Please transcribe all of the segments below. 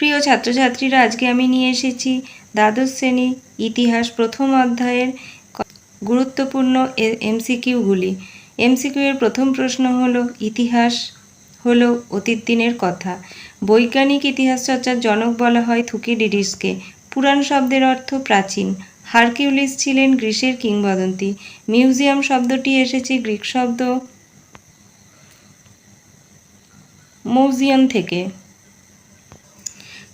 প্রিয় ছাত্রছাত্রীরা, আজকে আমি নিয়ে এসেছি দ্বাদশ শ্রেণি ইতিহাস প্রথম অধ্যায়ের গুরুত্বপূর্ণ এমসিকিউগুলি। এমসিকিউ এর প্রথম প্রশ্ন হলো, ইতিহাস হলো অতীত দিনের কথা। বৈজ্ঞানিক ইতিহাস চর্চার জনক বলা হয় থুকিডিডিসকে। পুরাণ শব্দের অর্থ প্রাচীন। হারকিউলিস ছিলেন গ্রিসের কিংবদন্তি। মিউজিয়াম শব্দটি এসেছে গ্রিক শব্দ মৌজিয়ন থেকে।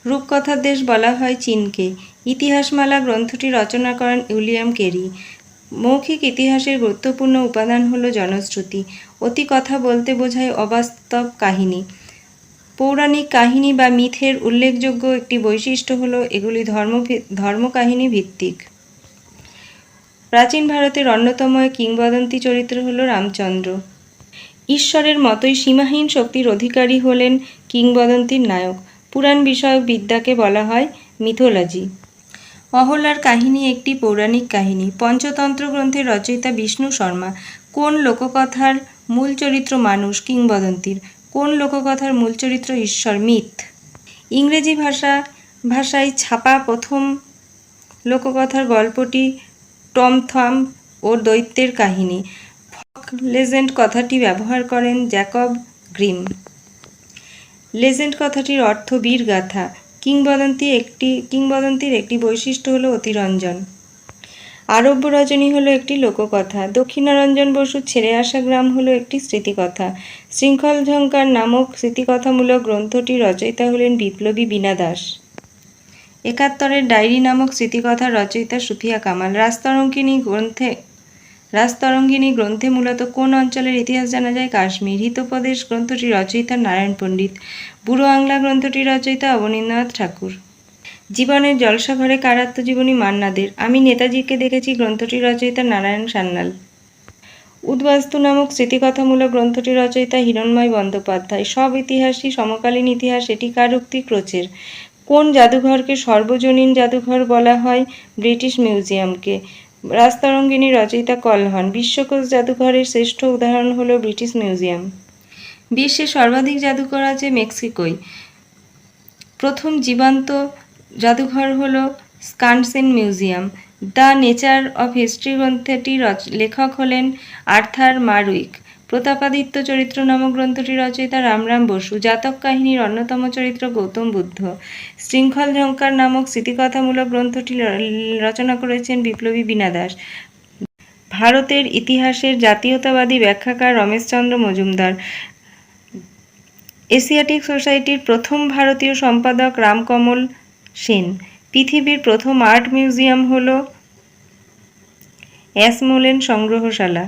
রূপকথার দেশ বলা হয় চীনকে। ইতিহাসমালা গ্রন্থটি রচনা করেন উইলিয়াম কেরি। মৌখিক ইতিহাসের গুরুত্বপূর্ণ উপাদান হল জনশ্রুতি। অতি কথা বলতে বোঝায় অবাস্তব কাহিনী। পৌরাণিক কাহিনী বা মিথের উল্লেখযোগ্য একটি বৈশিষ্ট্য হল এগুলি ধর্ম ধর্মকাহিনী ভিত্তিক। প্রাচীন ভারতের অন্যতম কিংবদন্তি চরিত্র হল রামচন্দ্র। ঈশ্বরের মতোই সীমাহীন শক্তির অধিকারী হলেন কিংবদন্তির নায়ক। পুরাণ বিষয়ক বিদ্যাকে বলা হয় মিথোলজি। অহল্যার কাহিনী একটি পৌরাণিক কাহিনী। পঞ্চতন্ত্র গ্রন্থের রচয়িতা বিষ্ণু শর্মা, কোন লোককথার মূল চরিত্র মানুষ কিংবদন্তির? কোন লোককথার মূল চরিত্র ঈশ্বর মিথ? ইংরেজি ভাষা, ভাষায় ছাপা প্রথম লোককথার গল্পটি টম থম ও দৈত্যের কাহিনী। ফক লেজেন্ড কথাটি ব্যবহার করেন জ্যাকব গ্রিম। লেজেন্ড কথাটির অর্থ বীরগাথা কিংবদন্তি একটি, কিংবদন্তির একটি বৈশিষ্ট্য হলো অতিরঞ্জন। আরব্য রজনী হলো একটি লোককথা। দক্ষিণারঞ্জন বসুর ছেড়ে আসা গ্রাম হলো একটি স্মৃতিকথা। শৃঙ্খল ঝঙ্কার নামক স্মৃতিকথামূলক গ্রন্থটির রচয়িতা হলেন বিপ্লবী বীণা দাস। একাত্তরের ডায়েরি নামক স্মৃতিকথার রচয়িতা সুফিয়া কামাল। রাজতরঙ্গিনী গ্রন্থে রাজতরঙ্গিনী গ্রন্থে মূলত কোন অঞ্চলের ইতিহাস জানা যায়? কাশ্মীর, হিতোপদেশ গ্রন্থটি রচয়িতা নারায়ণ পণ্ডিত, বুড়ো আংলা গ্রন্থটি রচয়িতা অবনীন্দ্রনাথ ঠাকুর। জীবনের জলসাঘরে কার আত্মজীবনী মান্নাদের, আমি নেতাজিকে দেখেছি, গ্রন্থটি রচয়িতা নারায়ণ সান্যাল। উদ্বাস্তু নামক স্মৃতিকথামূলক গ্রন্থটি রচয়িতা হিরণময় বন্দ্যোপাধ্যায়। সব ইতিহাসই সমকালীন ইতিহাস, এটি কার উক্তি ক্রোচের। কোন জাদুঘরকে সর্বজনীন জাদুঘর বলা হয়? ব্রিটিশ মিউজিয়ামকে। রাজতরঙ্গিনী রচয়িতা কলহন। বিশ্বকোষ জাদুঘরের শ্রেষ্ঠ উদাহরণ হল ব্রিটিশ মিউজিয়াম। বিশ্বের সর্বাধিক জাদুঘর আছে মেক্সিকোয়। প্রথম জীবান্ত জাদুঘর হল Skansen museum. The nature of history গ্রন্থটির লেখক হলেন আর্থার মারুইক। প্রতাপাদিত্য চরিত্র নামক গ্রন্থটি রচয়িতা রামরাম বসু, জাতক কাহিনীর অন্যতম চরিত্র গৌতম বুদ্ধ। শৃঙ্খল ঝঙ্কার নামক স্মৃতিকথামূলক গ্রন্থটি রচনা করেছেন বিপ্লবী বীণা দাস। ভারতের ইতিহাসের জাতীয়তাবাদী ব্যাখ্যাকার রমেশচন্দ্র মজুমদার। এশিয়াটিক সোসাইটির প্রথম ভারতীয় সম্পাদক রামকমল সেন। পৃথিবীর প্রথম আর্ট মিউজিয়াম হল অ্যাসমোলেন সংগ্রহশালা।